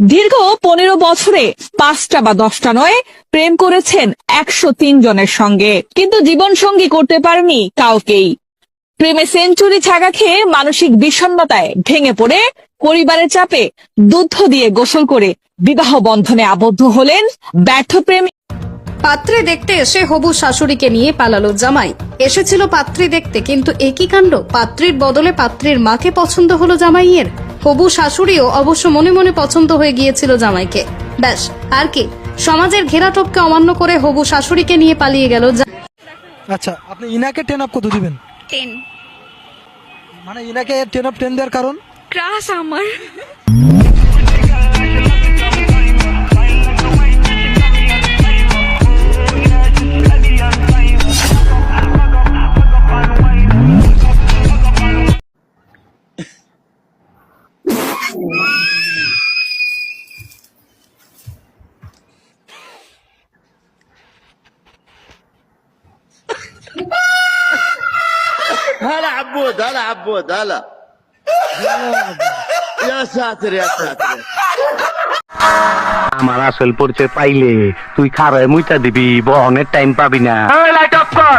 দীর্ঘ পনেরো বছরে পাঁচটা বা দশটা নয়, প্রেম করেছেন একশো তিন জনের সঙ্গে। কিন্তু জীবন সঙ্গী করতে পারেনি কাউকেই। প্রেমে সেঞ্চুরি ছাগা খেয়ে মানসিক বিষণ্ণতায় ভেঙে পড়ে, পরিবারের চাপে দুধ দিয়ে গোসল করে বিবাহ বন্ধনে আবদ্ধ হলেন ব্যর্থ প্রেমী। পাত্রে দেখতে এসে হবু শাশুড়িকে নিয়ে পালালো জামাই। এসেছিল পাত্রী দেখতে, কিন্তু একই কাণ্ড, পাত্রীর বদলে পাত্রীর মাকে পছন্দ হলো জামাইয়ের। হবু শাশুড়িও অবশ্য মনে মনে পছন্দ হয়ে গিয়েছিল জামাইকে। ব্যাস আর কি। সমাজের ঘেরা টপকে অমান্য করে হবু শাশুড়িকে নিয়ে পালিয়ে গেল আচ্ছা আপনি ইনাকে টেন আপ কত দিবেন? টেন। মানে ইনাকে টেন আপ টেন দেওয়ার কারণ? ক্রাশ আমার। هلا عبود هلا عبود هلا يا ساتر يا ساتر আমার আসল পরিচয় পাইলে তুই খারায় মুইটা দিবি বহনের টাইম পাবি না লাইট অফ কর